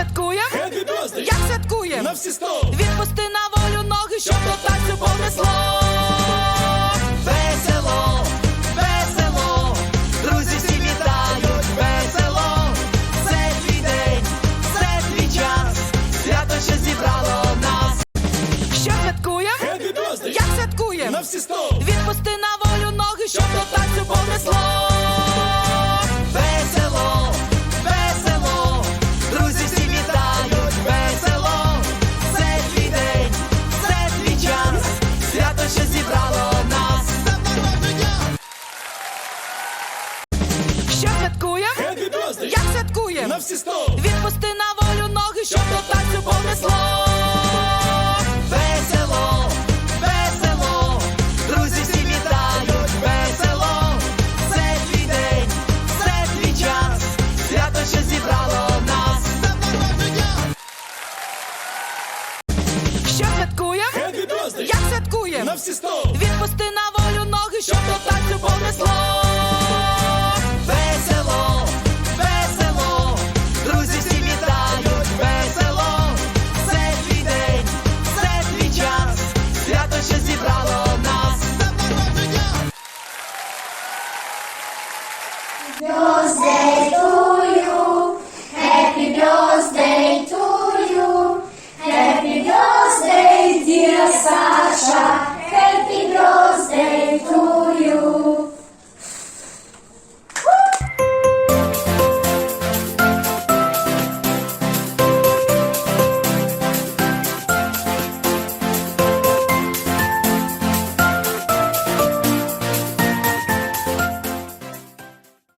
святкуєм? Happy! Як святкуєм? На всі сто! Відпусти на волю ноги, щоб до танцю понесло. Весело, весело, друзі всі вітають, весело. Це твій день, це твій час, свято, зібрало нас. Що birthday! Як святкуєм? На всі сто! Відпусти на що святкуєм? Як святкуєм? На всі сто! Відпусти на волю ноги, щоб до танцю понесло. Весело, весело, друзі всі вітають, весело, це твій день, це твій час, свято ще зібрало нас. Що святкуєм? Як святкуєм? На всі сто! birthday to you. Happy birthday to you. Happy birthday, dear son.